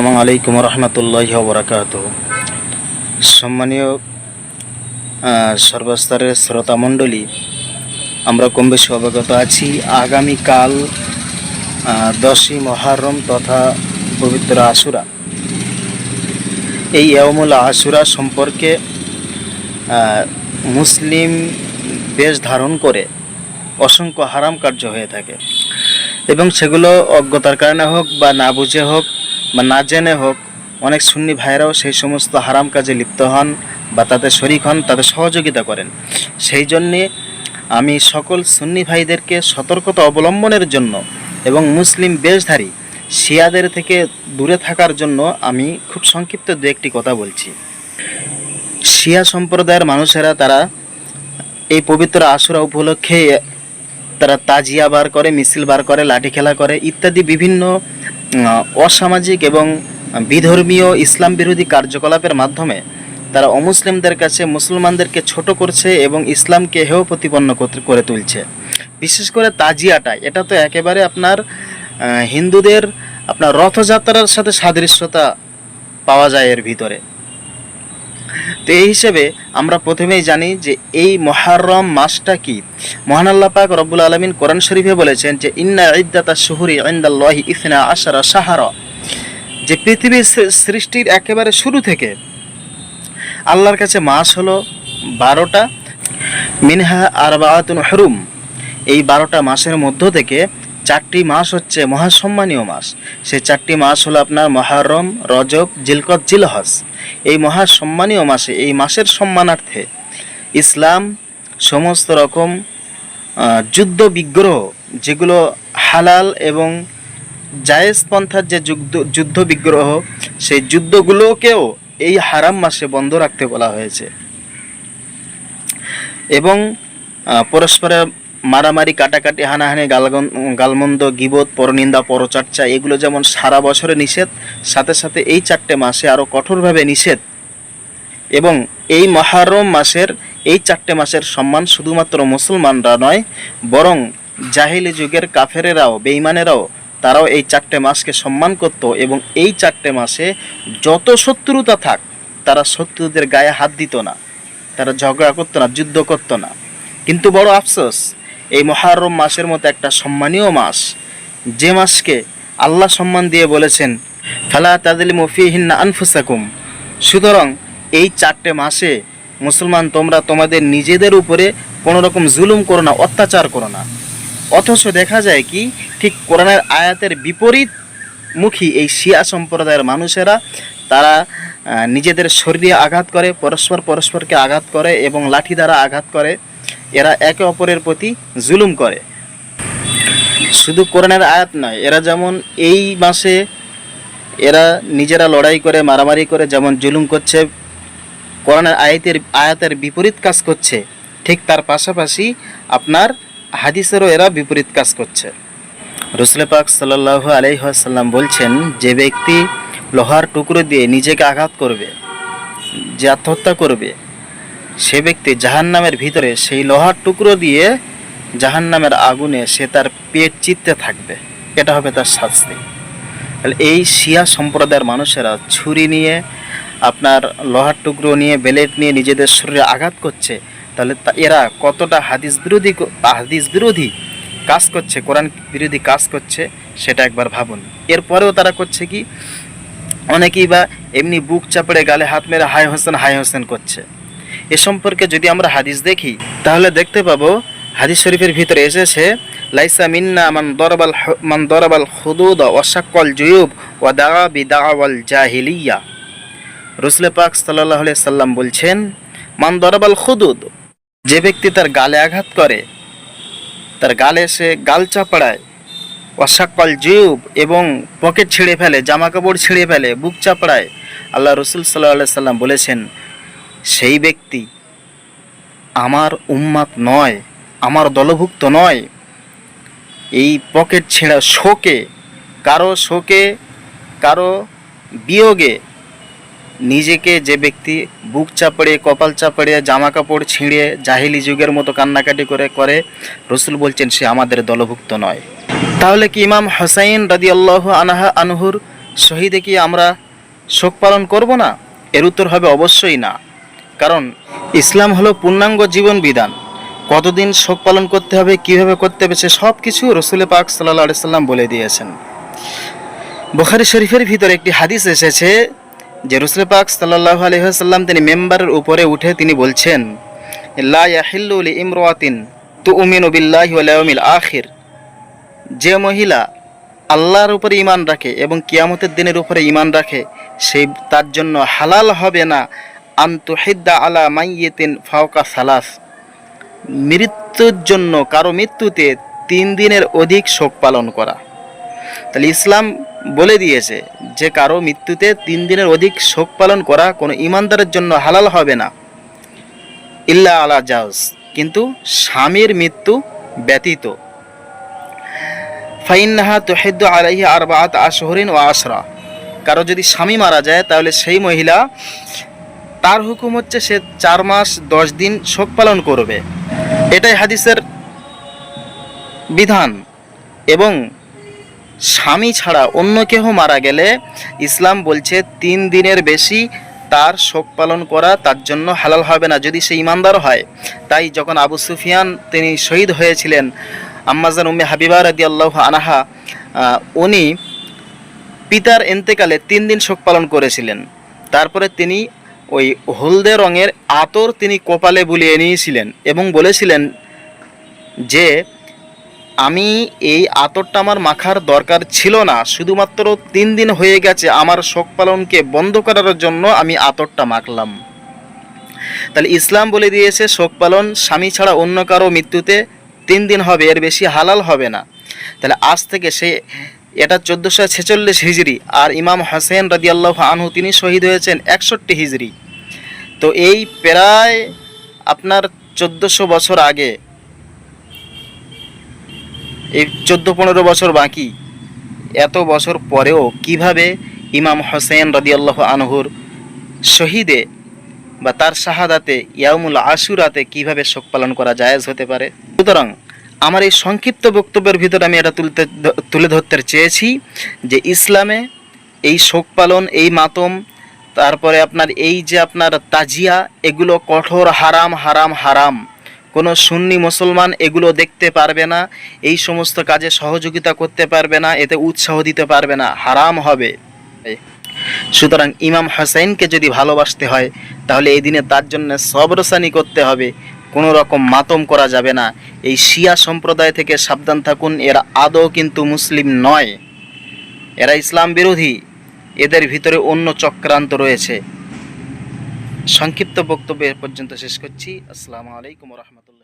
আসসালামু আলাইকুম রহমতুল্লাহ বরাকাত সম্মানীয় সর্বস্তরের শ্রোতা মণ্ডলী, আমরা কম বেশি অবগত আছি, আগামীকাল দশই মহারম তথা পবিত্র আশুরা। এই ইয়ামুল আশুরা সম্পর্কে মুসলিম বেশ ধারণ করে অসংখ্য হারাম কার্য হয়ে থাকে। এবং সেগুলো অজ্ঞতার কারণে হোক বা না বুঝে হোক বা না জেনে হোক, অনেক সুন্নি ভাইরাও সেই সমস্ত হারাম কাজে লিপ্ত হন বা তাতে শরিক হন, তাদের সহযোগিতা করেন। সেই জন্যে আমি সকল সুন্নি ভাইদেরকে সতর্কতা অবলম্বনের জন্য এবং মুসলিম বেশধারী শিয়াদের থেকে দূরে থাকার জন্য আমি খুব সংক্ষিপ্ত দু একটি কথা বলছি। শিয়া সম্প্রদায়ের মানুষেরা তারা এই পবিত্র আশুরা উপলক্ষে তারা তাজিয়া বার করে, মিছিল বার করে লাঠি খেলা করে ইত্যাদি বিভিন্ন অসামাজিক এবং বিধর্মীয় ইসলাম বিরোধী কার্যকলাপের মাধ্যমে তারা অমুসলিমদের কাছে মুসলমানদেরকে ছোট করছে এবং ইসলামকে হেও প্রতিপন্ন করে তুলছে। বিশেষ করে তাজিয়াটা, এটা তো একেবারে আপনার হিন্দুদের আপনার রথযাত্রার সাথে সাদৃশ্যতা পাওয়া যায় এর ভিতরে। তো এই হিসেবে আমরা প্রথমেই জানি যে এই মহারম মাসটা কি? মহান আল্লাহ পাক রব্বুল আলমিন কোরআন শরীফে বলেছেন যে, ইন্না ইদ্দাতা শুহুরি ইন্দাল্লাহি ইসনা আশারা সাহারা যে পৃথিবীর সৃষ্টির একেবারে শুরু থেকে আল্লাহর কাছে মাস হলো বারোটা, মিনহা আরবাআতুন হরুম। এই বারোটা মাসের মধ্য থেকে চারটি মাস হচ্ছে মহাসম্মানীয় মাস। সেই চারটি মাস হলো আপনার মহারম, রজব, জিলকত, জিলহজ। এই মহাসম্মানীয় মাসে, এই মাসের সম্মানার্থে ইসলাম সমস্ত রকম যুদ্ধ বিগ্রহ, যেগুলো হালাল এবং জায়েজ পন্থার যে যুদ্ধ যুদ্ধ বিগ্রহ, সেই যুদ্ধগুলোকেও এই হারাম মাসে বন্ধ রাখতে বলা হয়েছে। এবং পরস্পরের মারামারি, কাটাকাটি, হানাহানি, গালগন, গালমন্দ, গিবত, পরনিন্দা, পরচর্চা, এগুলো যেমন সারা বছরে নিষেধ, সাথে সাথে এই চারটে মাসে আরও কঠোরভাবে নিষেধ। এবং এই মহারম মাসের, এই চারটে মাসের সম্মান শুধুমাত্র মুসলমানরা নয়, বরং জাহিলি যুগের কাফেরেরাও বেইমানেরাও তারাও এই চারটে মাসকে সম্মান করত এবং এই চারটে মাসে যত শত্রুতা থাক, তারা শত্রুদের গায়ে হাত দিত না, তারা ঝগড়া করতো না, যুদ্ধ করতো না। কিন্তু বড় আফসোস এই মহারম মাসের মতো একটা সম্মানীয় মাস। যে মাসকে আল্লাহ সম্মান দিয়ে বলেছেন, ফালা তাদলি মফিহিন্না আনফুসাকুম। সুতরাং এই চারটে মাসে মুসলমান তোমরা তোমাদের নিজেদের উপরে কোনো রকম জুলুম করো না, অত্যাচার করো না। অথচ দেখা যায় কি, ঠিক কোরআনের আয়াতের বিপরীত মুখী এই শিয়া সম্প্রদায়ের মানুষেরা, তারা নিজেদের শরীরে আঘাত করে, পরস্পর পরস্পরকে আঘাত করে এবং লাঠি দ্বারা আঘাত করে। এরা একে অপরের প্রতি জুলুম করে। শুধু কোরআনের আয়াত নয়, এরা যেমন এই মাসে এরা নিজেরা লড়াই করে, মারামারি করে যেমন জুলুম করছে, কোরআনের আয়াতের আয়াতের বিপরীত কাজ করছে, ঠিক তার পাশাপাশি আপনার হাদিসেরও এরা বিপরীত কাজ করছে। রসুল পাক সাল্লাহ আলাইসাল্লাম বলছেন, যে ব্যক্তি লোহার টুকরো দিয়ে নিজেকে আঘাত করবে, যে আত্মহত্যা করবে সে ব্যক্তি জাহান্নামের ভিতরে সেই লোহার টুকরো দিয়ে জাহান্নামের আগুনে সে তার পেট চিত্তে থাকবে। এটা হবে তার শাস্তি। তাহলে এই শিয়া সম্প্রদায়ের মানুষেরা ছুরি নিয়ে, আপনার লোহার টুকরো নিয়ে, বেলেট নিয়ে নিজেদের শরীরে আঘাত করছে, তাহলে এরা কতটা হাদিস বিরোধী হাদিস বিরোধী কাজ করছে, কোরআন বিরোধী কাজ করছে, সেটা একবার ভাবুন। এরপরেও তারা করছে কি? অনেকেই বা এমনি বুক চাপড়ে গালে হাত মেরে হাই হোসেন হাই হোসেন করছে। এ সম্পর্কে যদি আমরা হাদিস দেখি, তাহলে দেখতে পাবো হাদিস শরীফের ভিতরে এসেছে, লাইসা মিন্না মান দরবাল মান দরবাল খুদুদ ওয়াশাক্কল জুয়ুব ওয়া দাআ বিদাওয়াল জাহিলিয়া। রসুল পাক আলাইহি সাল্লাম বলছেন, মান দরবাল খুদুদ যে ব্যক্তি তার গালে আঘাত করে, তার গালে সে গাল চাপড়ায় অসাক্কল জিউব এবং পকেট ছিঁড়ে ফেলে জামা কাপড় ছিঁড়ে ফেলে, বুক চাপড়ায়, আল্লাহ রসুল সাল্লাহ সাল্লাম বলেছেন সেই ব্যক্তি আমার উম্মাত নয়, আমার দলভুক্ত নয়। এই পকেট ছেঁড়া শোকে, কারও শোকে, কারও বিয়োগে নিজেকে যে ব্যক্তি বুক চাপড়ে, কপাল চাপড়ে জামা কাপড় ছিঁড়ে, জাহিলি যুগের মতো কান্নাকাটি করে করে, রসুল বলছেন, সে আমাদের দলভুক্ত নয়। তাহলে কি ইমাম হোসাইন রাদি আল্লাহ আনাহা আনহুর শহীদে কি আমরা শোক পালন করব না? এর উত্তর হবে অবশ্যই না। কারণ ইসলাম হলো পূর্ণাঙ্গ জীবন বিধান। কতদিন শোক পালন করতে হবে, কীভাবে করতে হবে, সে সব কিছু রসুল পাক সাল্লাহ আলি সাল্লাম বলে দিয়েছেন। বুখারি শরীফের ভিতরে একটি হাদিস এসেছে যে রসুল পাক সাল্লাহ আলহিহাল্লাম তিনি মেম্বারের উপরে উঠে তিনি বলছেন ইমরাতিন ওয়াল ইয়াউমিল আখির। যে মহিলা আল্লাহর উপরে ইমান রাখে এবং কিয়ামতের দিনের উপরে ইমান রাখে সেই তার জন্য হালাল হবে না আন্তুহিদ্দা আলা মাইয়েতিন ফাওকা সালাস। মৃত্যুর জন্য কারও মৃত্যুতে তিন দিনের অধিক শোক পালন করা। তাহলে ইসলাম বলে দিয়েছে যে কারও মৃত্যুতে তিন দিনের অধিক শোক পালন করা কোনো ইমানদারের জন্য হালাল হবে না। ইল্লা আলা জাউজ কিন্তু স্বামীর মৃত্যু ব্যতীত। ফাইন্নাহা তুহিদ্দু আলাইহি আরবাআত আশহুরিন ও আশরা। কারও যদি স্বামী মারা যায় তাহলে সেই মহিলা তার হুকুম হচ্ছে সে চার মাস, দশ দিন শোক পালন করবে। এটাই হাদিসের বিধান। এবং স্বামী ছাড়া অন্য কেহ মারা গেলে ইসলাম বলছে, তিন দিনের বেশি তার শোক পালন করা তার জন্য হালাল হবে না। যদি সে ইমানদার হয়, তাই যখন আবু সুফিয়ান তিনি শহীদ হয়েছিলেন, আম্মাজান উম্মে হাবিবা রাদি আল্লাহ আনাহা উনি পিতার এন্তেকালে তিন দিন শোক পালন করেছিলেন। তারপরে তিনি ওই হলদে রঙের আতর তিনি কপালে বুলিয়ে নিয়েছিলেন এবং বলেছিলেন যে, আমি এই আতরটা আমার মাখার দরকার ছিল না। শুধুমাত্র তিন দিন হয়ে গেছে আমার শোক পালনকে বন্ধ করার জন্য আমি আতরটা মাখলাম। তাহলে ইসলাম বলে দিয়েছে, শোক পালন স্বামী ছাড়া অন্য কারও মৃত্যুতে তিন দিন হবে, এর বেশি হালাল হবে না। তাহলে আজ থেকে সে এটা চোদ্দোশো ছেচল্লিশ হিজড়ি আর ইমাম হোসেন রাদিয়াল্লাহ আনহু, তিনি শহীদ হয়েছেন একষট্টি হিজড়ি তো এই প্রায় আপনার চোদ্দোশো বছর আগে, এই চোদ্দ পনেরো বছর বাকি, এত বছর পরেও কীভাবে ইমাম হোসেন রাদিয়াল্লাহ আনহুর শহীদে বা তার শাহাদাতে ইয়ামুল আশুরাতে কীভাবে শোক পালন করা জায়েজ হতে পারে? সুতরাং আমার এই সংক্ষিপ্ত বক্তব্যের ভিতরে আমি এটা তুলতে তুলে ধরতে চেয়েছি যে ইসলামে এই শোক পালন, এই মাতম, তারপরে আপনার এই যে আপনার তাজিয়া, এগুলো কঠোর, হারাম হারাম হারাম। কোনো সুন্নি মুসলমান এগুলো দেখতে পারবে না, এই সমস্ত কাজে সহযোগিতা করতে পারবে না, এতে উৎসাহ দিতে পারবে না, হারাম হবে। সুতরাং ইমাম হোসেনকে যদি ভালোবাসতে হয়, তাহলে এই দিনে তার জন্য সবরসানি করতে হবে। কোনো রকম মাতম করা যাবে না। এই শিয়া সম্প্রদায় থেকে সাবধান থাকুন, এরা আদৌ কিন্তু মুসলিম নয়। এরা ইসলাম বিরোধী, এদের ভিতরে অন্য চক্রান্ত রয়েছে। সংক্ষিপ্ত বক্তব্য পর্যন্ত শেষ করছি। আসসালামু আলাইকুম রহমতুল্লাহ।